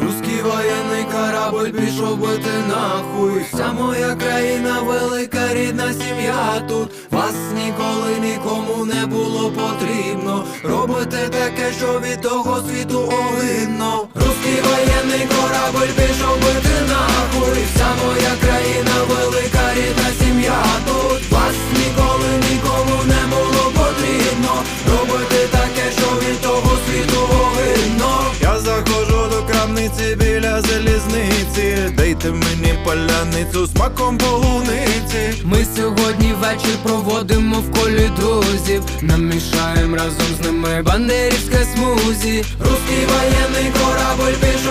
Руський воєнний корабль пішов бити нахуй. Вся моя країна, велика рідна сім'я тут. Вас ніколи нікому не було потрібно. Робити таке, що від того світу огидно. Руський воєнний корабль пішов крамниці біля залізниці. Дайте мені поляницю з маком полуниці. Ми сьогодні вечір проводимо в колі друзів. Намішаємо разом з ними бандерівське смузі. Руський воєнний корабль пішов